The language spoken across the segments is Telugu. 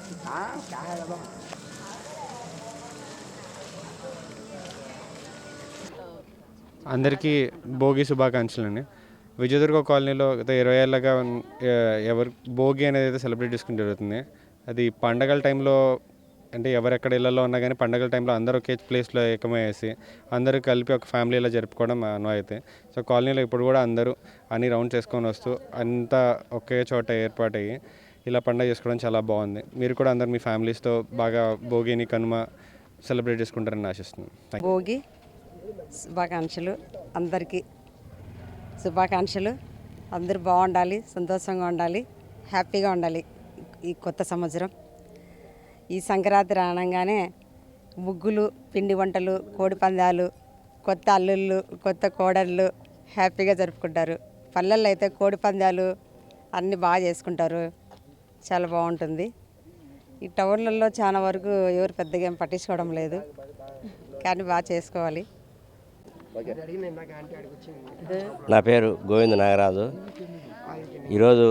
नहीं हाँ क्या है बाबा అందరికీ భోగి శుభాకాంక్షలు అండి విజయదుర్గ కాలనీలో గత ఇరవై ఏళ్ళగా ఉన్న- ఎ- ఎవరు భోగి అనేది అయితే సెలబ్రేట్ చేసుకుని జరుగుతుంది అది పండగల టైంలో అంటే ఎవరెక్కడ ఇళ్లలో ఉన్నా కానీ పండగల టైంలో అందరూ ఒకే ప్లేస్లో ఏకమయ్యేసి అందరూ కలిపి ఒక ఫ్యామిలీలో జరుపుకోవడం అయితే సో కాలనీలో ఇప్పుడు కూడా అందరూ అన్ని రౌండ్ చేసుకొని వస్తూ అంతా ఒకే చోట ఏర్పాటయ్యి ఇలా పండగ చేసుకోవడం చాలా బాగుంది. మీరు కూడా అందరు మీ ఫ్యామిలీస్తో బాగా భోగిని కనుమ సెలబ్రేట్ చేసుకుంటారని ఆశిస్తున్నాను భోగి శుభాకాంక్షలు అందరికీ. శుభాకాంక్షలు. అందరూ బాగుండాలి సంతోషంగా ఉండాలి హ్యాపీగా ఉండాలి ఈ కొత్త సంవత్సరం. ఈ సంక్రాంతి రానంగానే ముగ్గులు పిండి వంటలు కోడి పందాలు కొత్త అల్లుళ్ళు కొత్త కోడళ్ళు హ్యాపీగా జరుపుకుంటారు. పల్లెల్లో అయితే కోడి పందాలు అన్నీ బాగా చేసుకుంటారు. చాలా బాగుంటుంది. ఈ టౌన్లలో చాలా వరకు ఎవరు పెద్దగా ఏం పట్టించుకోవడం లేదు. కానీ బాగా చేసుకోవాలి. నా పేరు గోవింద నాగరాజు. ఈరోజు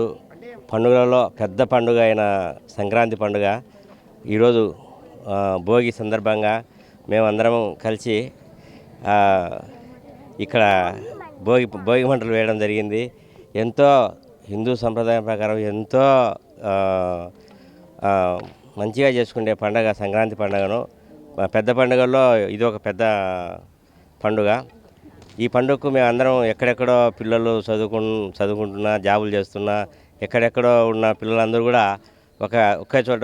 పండుగలలో పెద్ద పండుగ అయిన సంక్రాంతి పండుగ. ఈరోజు భోగి సందర్భంగా మేమందరం కలిసి ఆ, ఇక్కడ భోగి భోగి మంటలు వేయడం జరిగింది. ఎంతో హిందూ సంప్రదాయం ప్రకారం ఎంతో మంచిగా చేసుకునే పండగ సంక్రాంతి పండుగను. పెద్ద పండుగల్లో ఇది ఒక పెద్ద పండుగ. ఈ పండుగకు మేము అందరం ఎక్కడెక్కడో పిల్లలు చదువుకు చదువుకుంటున్నా జాబులు చేస్తున్నా ఎక్కడెక్కడో ఉన్న పిల్లలందరూ కూడా ఒక ఒకే చోట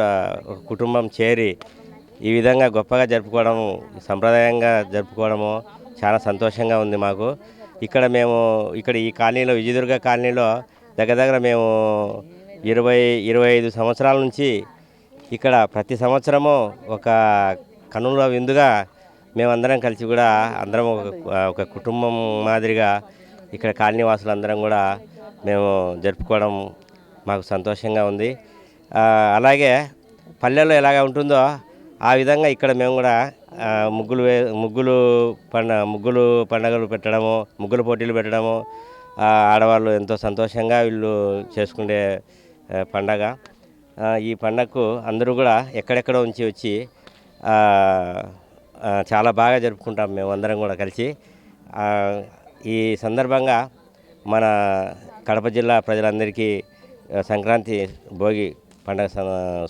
ఒక కుటుంబం చేరి ఈ విధంగా గొప్పగా జరుపుకోవడం సంప్రదాయంగా జరుపుకోవడము చాలా సంతోషంగా ఉంది మాకు. ఇక్కడ మేము ఇక్కడ ఈ కాలనీలో విజయదుర్గ కాలనీలో దగ్గర దగ్గర మేము ఇరవై ఇరవై ఐదు సంవత్సరాల నుంచి ఇక్కడ ప్రతి సంవత్సరము ఒక కనుల విందుగా మేమందరం కలిసి కూడా అందరం ఒక ఒక కుటుంబం మాదిరిగా ఇక్కడ కాలనీవాసులు అందరం కూడా మేము జరుపుకోవడం మాకు సంతోషంగా ఉంది. అలాగే పల్లెల్లో ఎలాగ ఉంటుందో ఆ విధంగా ఇక్కడ మేము కూడా ముగ్గులు వే ముగ్గులు పండ ముగ్గులు పండగలు పెట్టడము ముగ్గులు పోటీలు పెట్టడము ఆడవాళ్ళు ఎంతో సంతోషంగా వీళ్ళు చేసుకునే పండగ. ఈ పండగకు అందరూ కూడా ఎక్కడెక్కడో ఉంచి వచ్చి చాలా బాగా జరుపుకుంటాం మేము అందరం కూడా కలిసి. ఈ సందర్భంగా మన కడప జిల్లా ప్రజలందరికీ సంక్రాంతి భోగి పండగ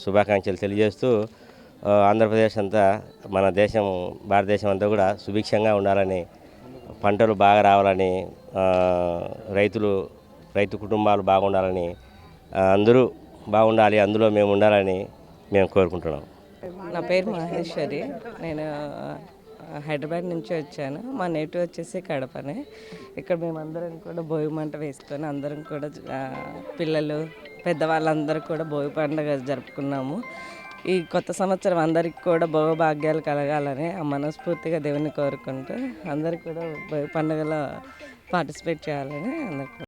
శుభాకాంక్షలు తెలియజేస్తూ ఆంధ్రప్రదేశ్ అంతా మన దేశం భారతదేశం అంతా కూడా సుభిక్షంగా ఉండాలని పంటలు బాగా రావాలని రైతులు రైతు కుటుంబాలు బాగుండాలని అందరూ బాగుండాలి అందులో మేము ఉండాలని మేము కోరుకుంటున్నాం. నా పేరు మహేశ్వరి. నేను హైదరాబాద్ నుంచి వచ్చాను. మా నేటివ్ వచ్చేసి కడపనే. ఇక్కడ మేమందరం కూడా భోగి మంట వేసుకొని అందరం కూడా పిల్లలు పెద్దవాళ్ళందరూ కూడా భోగి పండుగ జరుపుకున్నాము. ఈ కొత్త సంవత్సరం అందరికి కూడా భోగభాగ్యాలు కలగాలని ఆ మనస్ఫూర్తిగా దేవుని కోరుకుంటూ అందరికి కూడా పండుగలో పార్టిసిపేట్ చేయాలని అందరికీ